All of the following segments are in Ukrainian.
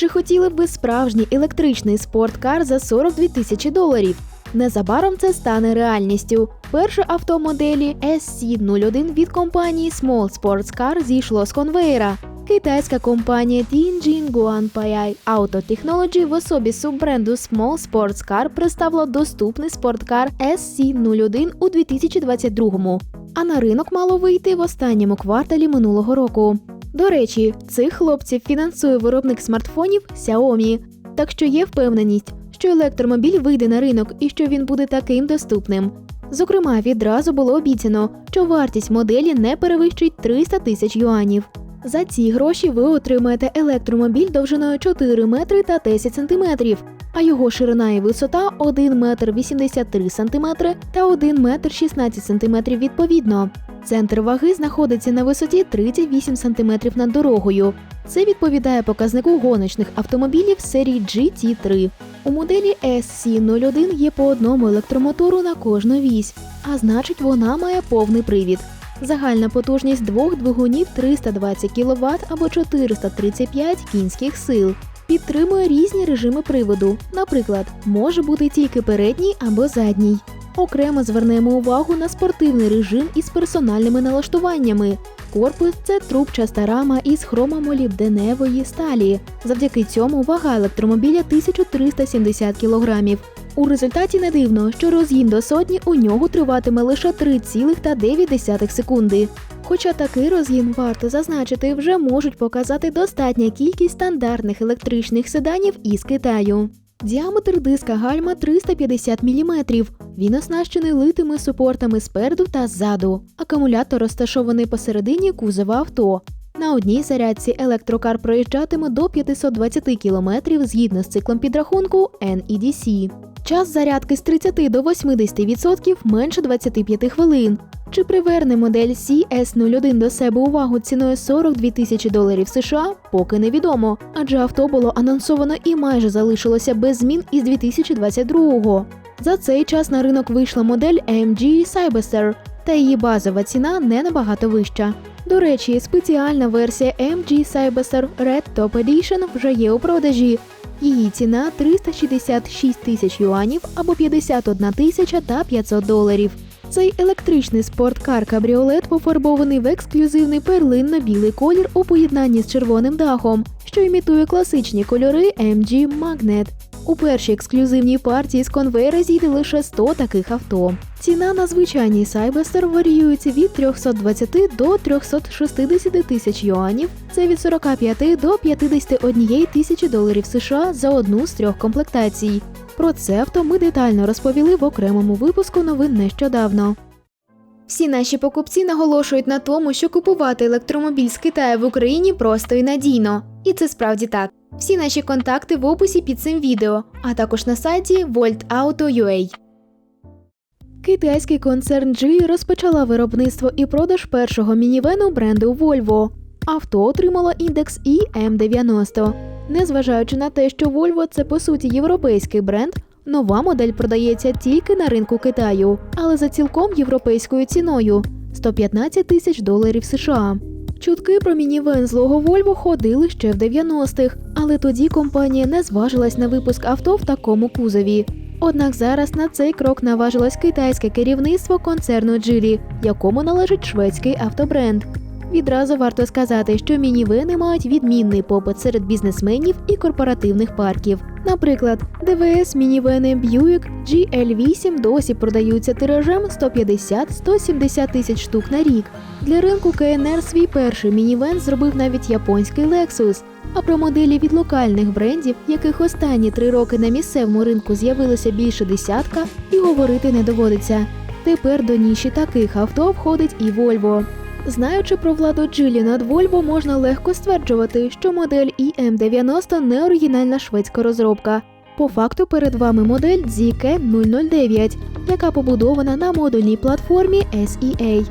Чи хотіли б ви справжній електричний спорткар за 42 тисячі доларів? Незабаром це стане реальністю. Перше авто моделі SC01 від компанії Small Sports Car зійшло з конвейера. Китайська компанія Tianjin Guanpai Auto Technology в особі суббренду Small Sports Car представила доступний спорткар SC01 у 2022-му, а на ринок мало вийти в останньому кварталі минулого року. До речі, цих хлопців фінансує виробник смартфонів Xiaomi, так що є впевненість, що електромобіль вийде на ринок і що він буде таким доступним. Зокрема, відразу було обіцяно, що вартість моделі не перевищить 300 тисяч юанів. За ці гроші ви отримаєте електромобіль довжиною 4 метри та 10 сантиметрів, а його ширина і висота 1 метр 83 сантиметри та 1 метр 16 сантиметрів відповідно. Центр ваги знаходиться на висоті 38 см над дорогою. Це відповідає показнику гоночних автомобілів серії GT3. У моделі SC01 є по одному електромотору на кожну вісь, а значить вона має повний привід. Загальна потужність двох двигунів 320 кВт або 435 кінських сил. Підтримує різні режими приводу. Наприклад, може бути тільки передній або задній. Окремо звернемо увагу на спортивний режим із персональними налаштуваннями. Корпус це трубчаста рама із хромомолібденевої сталі. Завдяки цьому вага електромобіля 1370 кг. У результаті не дивно, що розгін до сотні у нього триватиме лише 3,9 секунди. Хоча такий розгін варто зазначити, вже можуть показати достатня кількість стандартних електричних седанів із Китаю. Діаметр диска гальма 350 мм. Він оснащений литими супортами спереду та ззаду. Акумулятор розташований посередині кузова авто. На одній зарядці електрокар проїжджатиме до 520 км згідно з циклом підрахунку NEDC. Час зарядки з 30 до 80% менше 25 хвилин. Чи приверне модель CS01 до себе увагу ціною 42 тисячі доларів США, поки невідомо, адже авто було анонсовано і майже залишилося без змін із 2022-го. За цей час на ринок вийшла модель AMG Cyberster, та її базова ціна не набагато вища. До речі, спеціальна версія AMG Cyberster Red Top Edition вже є у продажі. Її ціна 366 тисяч юанів або 51 тисяча та 500 доларів. Цей електричний спорткар кабріолет пофарбований в ексклюзивний перлинно-білий колір у поєднанні з червоним дахом, що імітує класичні кольори MG Magnet. У першій ексклюзивній партії з конвейера зійде лише 100 таких авто. Ціна на звичайній Сайбестер варіюється від 320 до 360 тисяч юанів, це від 45 до 51 тисячі доларів США за одну з трьох комплектацій. Про це авто ми детально розповіли в окремому випуску новин нещодавно. Всі наші покупці наголошують на тому, що купувати електромобіль з Китаю в Україні просто і надійно. І це справді так. Всі наші контакти в описі під цим відео, а також на сайті voltauto.ua. Китайський концерн Geely розпочала виробництво і продаж першого мінівену бренду Volvo. Авто отримало індекс IM90. Незважаючи на те, що Volvo – це по суті європейський бренд, нова модель продається тільки на ринку Китаю, але за цілком європейською ціною 115 тисяч доларів США. Чутки про мінівен злого Вольво ходили ще в 90-х, але тоді компанія не зважилась на випуск авто в такому кузові. Однак зараз на цей крок наважилось китайське керівництво концерну Джилі, якому належить шведський автобренд. Відразу варто сказати, що мінівени мають відмінний попит серед бізнесменів і корпоративних парків. Наприклад, ДВС мінівени Buick GL8 досі продаються тиражем 150-170 тисяч штук на рік. Для ринку КНР свій перший мінівен зробив навіть японський Lexus. А про моделі від локальних брендів, яких останні три роки на місцевому ринку з'явилося більше десятка, і говорити не доводиться. Тепер до ніші таких авто входить і Volvo. Знаючи про владу Джилі над Volvo, можна легко стверджувати, що модель IM90 не оригінальна шведська розробка. По факту перед вами модель ZK009, яка побудована на модульній платформі SEA.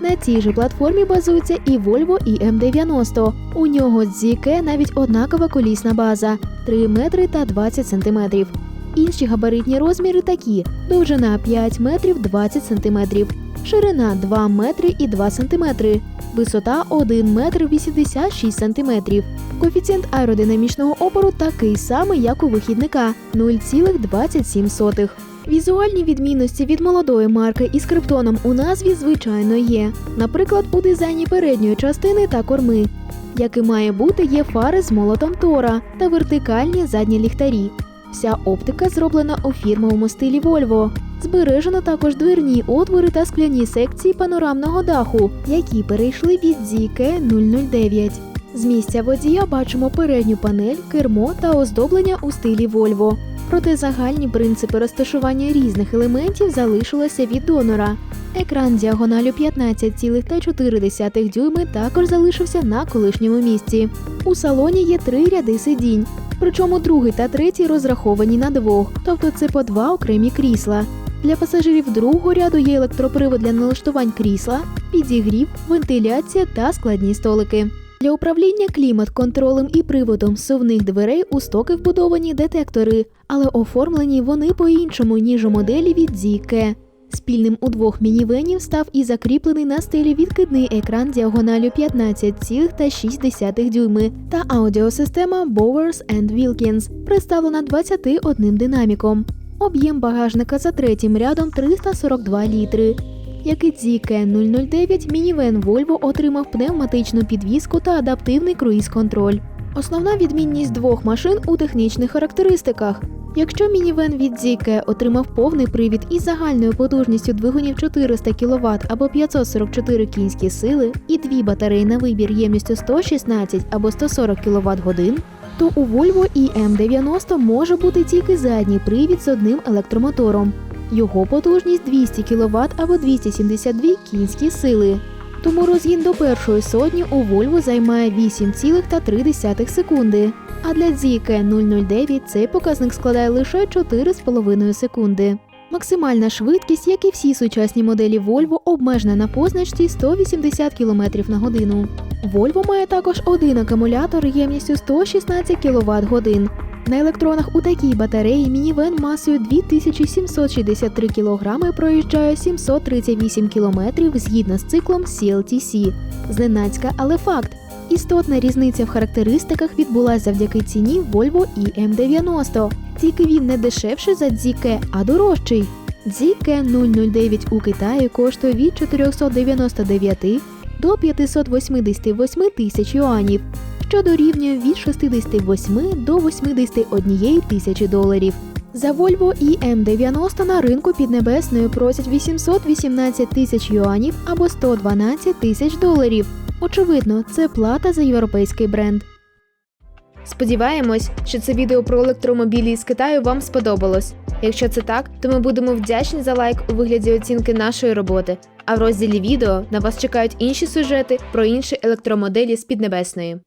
На цій же платформі базується і Volvo EM90. У нього з ZK навіть однакова колісна база 3 метри та 20 сантиметрів. Інші габаритні розміри такі: довжина 5 метрів 20 сантиметрів, ширина 2 метри і 2 сантиметри, висота 1 метр 86 сантиметрів. Коефіцієнт аеродинамічного опору такий самий, як у вихідника 0,27. Візуальні відмінності від молодої марки із криптоном у назві звичайно є. Наприклад, у дизайні передньої частини та корми. Як і має бути, є фари з молотом Тора та вертикальні задні ліхтарі. Вся оптика зроблена у фірмовому стилі Volvo. Збережено також дверні отвори та скляні секції панорамного даху, які перейшли від ZK 009. З місця водія бачимо передню панель, кермо та оздоблення у стилі Volvo. Проте загальні принципи розташування різних елементів залишилися від донора. Екран діагоналю 15,4 дюйми також залишився на колишньому місці. У салоні є три ряди сидінь, причому другий та третій розраховані на двох, тобто це по два окремі крісла. Для пасажирів другого ряду є електропривод для налаштувань крісла, підігрів, вентиляція та складні столики. Для управління клімат-контролем і приводом зсувних дверей у стоки вбудовані детектори, але оформлені вони по-іншому, ніж у моделі від ZK. Спільним у двох мінівенів став і закріплений на стелі відкидний екран діагоналю 15,6 дюйми та аудіосистема Bowers Wilkins, представлена 21 динаміком. Об'єм багажника за третім рядом 342 літри. Як і ZK 009, мінівен Volvo отримав пневматичну підвіску та адаптивний круїз-контроль. Основна відмінність двох машин у технічних характеристиках. Якщо мінівен від ZK отримав повний привід із загальною потужністю двигунів 400 кВт або 544 кінські сили і дві батареї на вибір ємністю 116 або 140 кВт годин, то у Volvo EM90 може бути тільки задній привід з одним електромотором. Його потужність 200 кВт або 272 кінські сили. Тому розгін до першої сотні у Volvo займає 8,3 секунди, а для ZK 009 цей показник складає лише 4,5 секунди. Максимальна швидкість, як і всі сучасні моделі Volvo, обмежена на позначці 180 км на годину. Volvo має також один акумулятор ємністю 116 кВт годин. На електронах у такій батареї мінівен масою 2763 кг проїжджає 738 км згідно з циклом CLTC. Зненацька, але факт. Істотна різниця в характеристиках відбулася завдяки ціні Volvo EM90. Тільки він не дешевший за ZK, а дорожчий. ZK 009 у Китаї коштує від 499 до 588 тисяч юанів, що дорівнює від 68 до 81 тисячі доларів. За Volvo EM90 на ринку Піднебесною просять 818 тисяч юанів або 112 тисяч доларів. Очевидно, це плата за європейський бренд. Сподіваємось, що це відео про електромобілі з Китаю вам сподобалось. Якщо це так, то ми будемо вдячні за лайк у вигляді оцінки нашої роботи. А в розділі відео на вас чекають інші сюжети про інші електромоделі з Піднебесної.